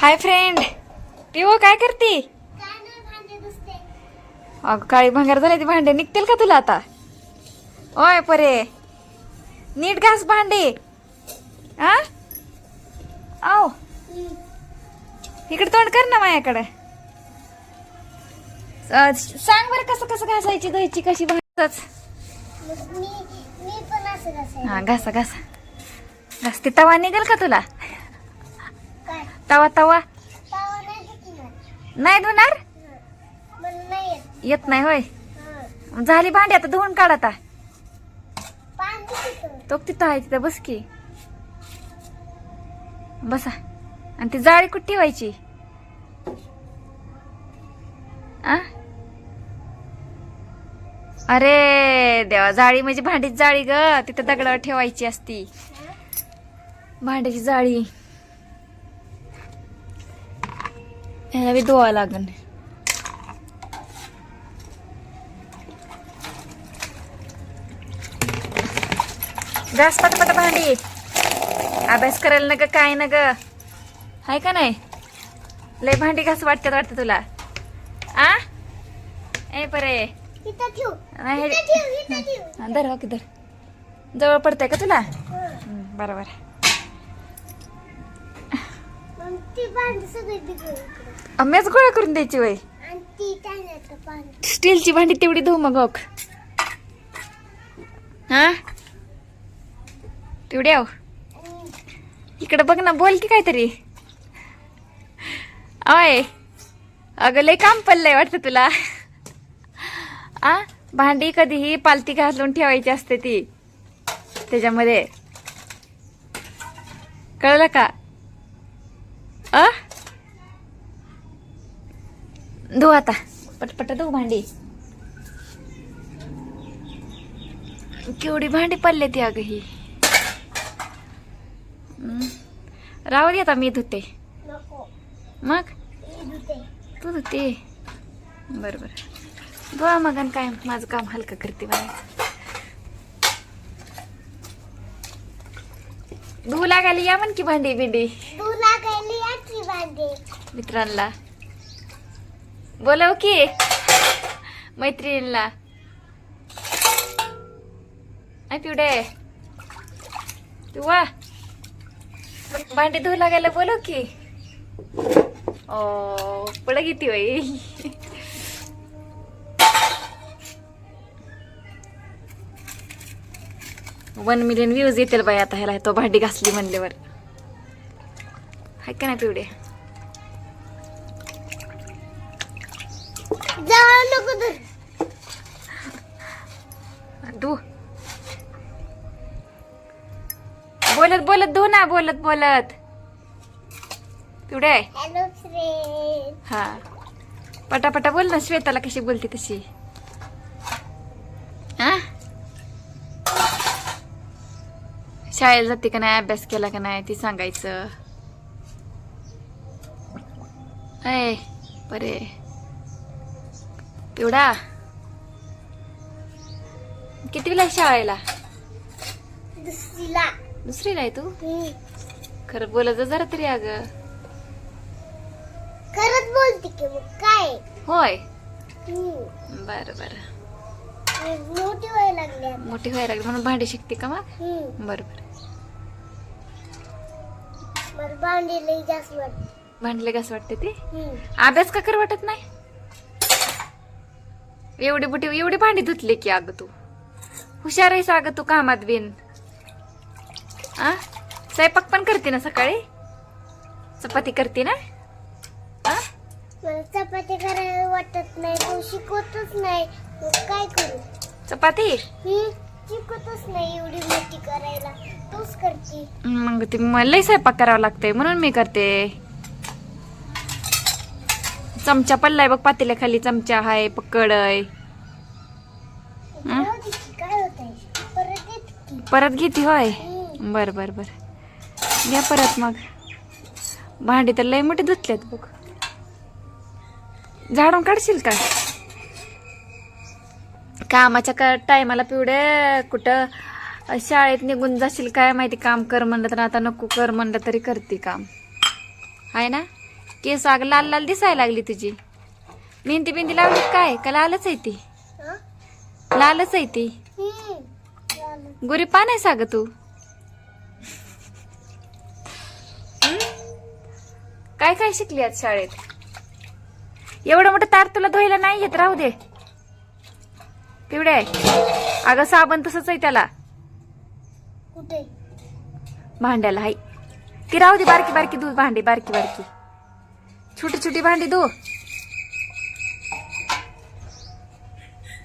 Hi friend. Piow काय करते? अगं काळी भंगार झाले ती भांडे. निघतील का तुला आता? ओय परे. नीट घास भांडे. आ? आव इकडे तोंड कर ना माझ्याकडे. सांग बरं कसं कसं घासायची धुवायची कशी कसं हा घासा घासा. घास ती तवा निघेल का तुला? तवा तवा. नाही धुणार. येत. नाही होय. झाली भांडी आता धुवून काढ आता. तो तिथं आहे तिथं बस की. बसा. आणि ती जाळी कुठे ठेवायची? आ? अरे देवा जाळी म्हणजे भांडीची जाळी ग. तिथं दगडावर ठेवायची असती. भांड्याची जाळी. ह्याला बी धुवा लागन घास पटापट भांडी अभ्यास करायला न ग काय न ग हाय का नाही लय भांडी घास वाटतात वाटतं तुला आ ए परे नाही हा, धर हो की धर जवळ पडतंय का तुला बरोबर आम्हीच गोळा करून द्यायची वय. स्टीलची भांडी तेवढी धुव मग हा? तेवढी आव. इकडे बघ ना बोल की काहीतरी. अय अगं लय काम पडलंय वाटतं तुला. आ भांडी कधीही पालती घालून ठेवायची असते ती. त्याच्यामध्ये. कळलं का? धुव आता. पटपट धुव भांडी. केवढी भांडी पडले ती अगं ही. राहू दे आता मी धुते. मग? तू धुते. बरं बरं धुवा मग आणि काय माझं काम हलकं करते मला धुवू लागायला या म्हण की भांडी. बिंडी मित्रांना बोलव हो की. मैत्रिणीला ऐ पिवडे तू वा. भांडी धुवू लागायला बोलव हो की. ओ पुढे किती वय वन मिलियन व्ह्यूज येतील बाई आता ह्याला तो भांडी घासली म्हणल्यावर. हाय का नाही पिवडे धू बोलत बोलत धू ना बोलत बोलत. फ्रेंड हा. पटापटा बोल ना श्वेताला कशी बोलते तशी. हा? शाळेला जाते का नाही अभ्यास केला का नाही ती सांगायचं. ऐ बरे. पिवडा कितीला शाळेला? दुसरीला. दुसरीला आहे तू. खरं बोलत जा जरा तरी अगं. खरंच बोलते की मग काय? होय. बरं बरं. मोठी व्हायला लागली. मोठी व्हायला लागली म्हणून भांडी शिकते का मग. बरं बरं. भांडी लई जास्त वाटते. भांडले कसं वाटते ते. अभ्यास का कर वाटत नाही? एवढी बुटी एवढी भांडी धुतली की अगं तू. हुशार आहेस अगं तू कामात बिन. आ? स्वयंपाक पण करते ना सकाळी? चपाती करते ना? मला चपाती करायला वाटत नाही तू शिकवतच नाही. मग काय करू? चपाती? हम्म? शिकवतच नाही एवढी मोठी करायला. तूच करते. मग ते मला स्वयंपाक करावा लागतंय म्हणून मी करते. चमचा पडलाय बघ पातेल्याखाली चमचा आहे पकड आहे परत घेते होय? बर बर बर. घ्या परत मग. भांडी तर लय मोठी धुतल्यात बघ. झाडून काढशील का? कामाच्या का टायमाला पिवडे कुठं शाळेत निघून जाशील काय माहिती? काम कर म्हणलं तर आता नको कर म्हणलं तरी करते काम. आहे ना? केस अग लाल लाल दिसायला लागली तुझी मेहंदी बिंदी लावली काय? का लालच आहे ती? हं? लालच आहे ती. गोरी पान आहे साग तू? काय काय शिकली आज शाळेत? एवढं मोठं तार तुला धुवायला नाही येत राहू दे. पिवडे अगं साबण तसंच आहे त्याला. भांड्याला हाय ती राहू दे बारकी बारकी धू भांडी बारकी बारकी. छोटी छोटी भांडी धू.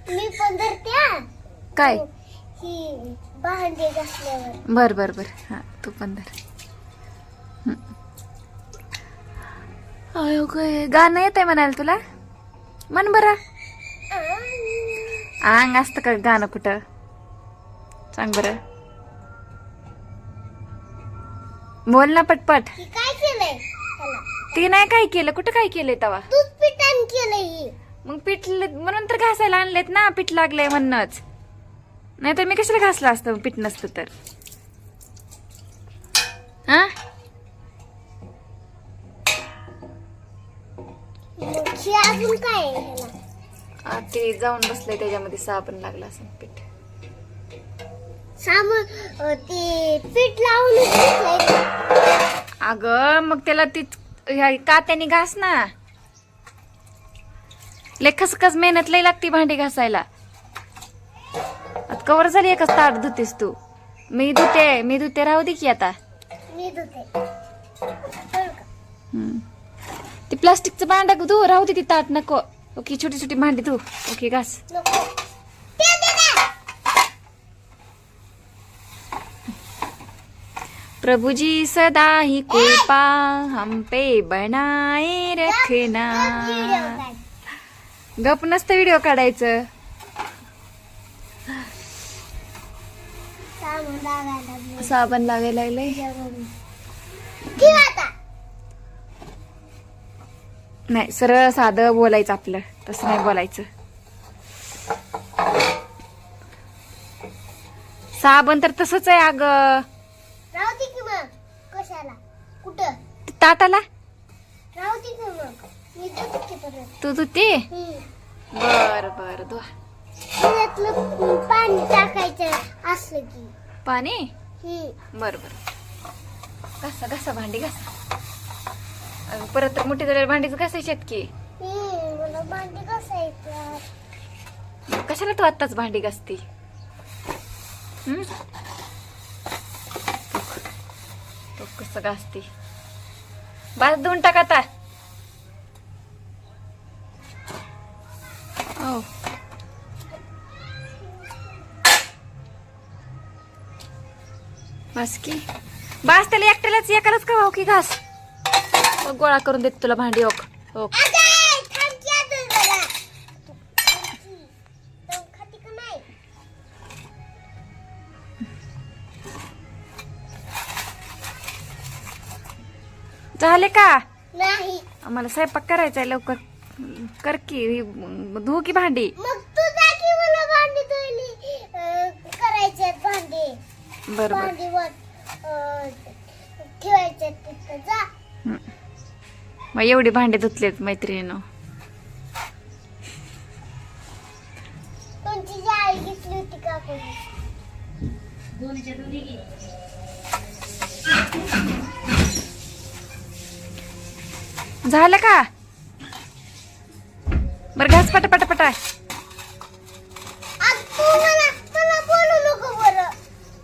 मी पण धरते. काय? ही भांडे घासल्यावर. बर बर बर. हा तू पण धर. अयो काय गाणं येत आहे म्हणाल तुला? मन बरं. अंग असतं का गाणं कुठं? सांग बरं. बोल ना पटपट. काय केलंय? ती नाही काय केलं? कुठं काय केलंय तवा? दूध पिठान केलंय मग पीठ म्हणून तर घासायला आणलेत ना पीठ लागलंय म्हणूनच. नाही तर मी कशाला घासलं असतं? पीठ नसतं तर. हा? अजून काय आ, ते जाऊन बसलंय त्याच्यामध्ये साबण लागला असं पीठ. सामान अं, ते पीठ लावून अगं मग त्याला ती ह्या कात्याने घास ना. लय खसखस मेहनत लय लागती भांडी घासायला. आता कवर झाली एकच ताट धुतेस तू. मी धुते मी धुते राहू दे की आता. ते प्लास्टिकचं भांड धु राहू दे ती ताट नको. ओके छोटी छोटी भांडी धु. ओके घास नको ते दे ना. प्रभु जी सदा ही कृपा हम पे बनाए रखना. गप नसतं व्हिडिओ काढायचं. लागायला लागलं. साबण लागायला आता. नाही सरळ साधं बोलायचं आपलं. तसं नाही बोलायचं. साबण तर तसंच आहे अग राहू दे की मग कशाला कुठं ताटाला? तू धुते. बर बर धुवा. पाणी टाकायचं असलं की. पाणी. बर बर. घासा घासा भांडी घासा. परत तर मोठी झालेली भांडीच घासायची आहेत की. हम्म, मला भांडी घासायचं कशाला तू आत्ताच भांडी घासती? कसं घासती? भात धुवून टाक आता. हो. बस की. बास त्याला एकट्यालाच एकालाच का भाऊ की घास. मग गोळा करून देत तुला भांडी ओक ओक. झाले का? नाही. आम्हाला स्वयंपाक करायचा आहे लवकर. कर की धुवू की भांडी? मग तू जा की मला भांडी करायचे बरोबर. ठेवायचे तिथं. जा. मग एवढी भांडी धुतलेत मैत्रिणीनं. तुमची जाळी घेतली होती का कोणी? झालं का? बरं घास पटा पटा पटा.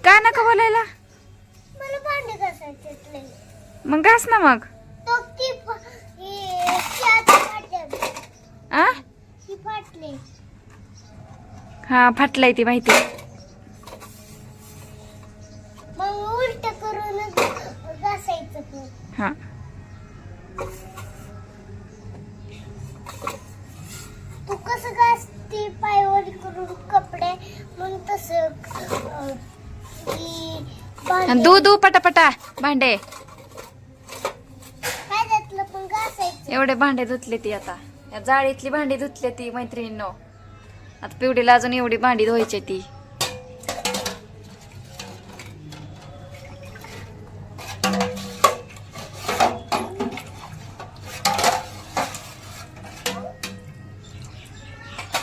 का नका बोलायला. मग घास ना मग. हा फाटलाय ती माहिती. दू दू पटापटा भांडे. एवढे भांडे धुतले ती आता. या जाळीतली भांडी धुतले ती मैत्रिणींनो. आता पिवडीला अजून एवढी भांडी धुवायची ती.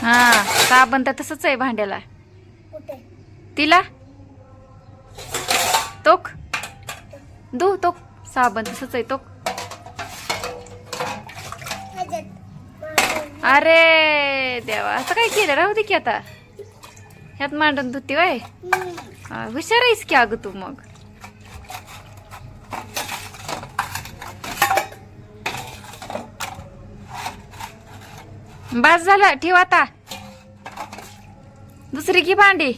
हा साबण तर तसंच आहे भांड्याला. तिला? दू तो साबण तसंच आहे अरे देवा असं काय केलं? राहू दे की आता. ह्यात मांडून धुती वय. हुशार आहेस की अगं तू मग. बस झालं ठेव आता. दुसरी की भांडी.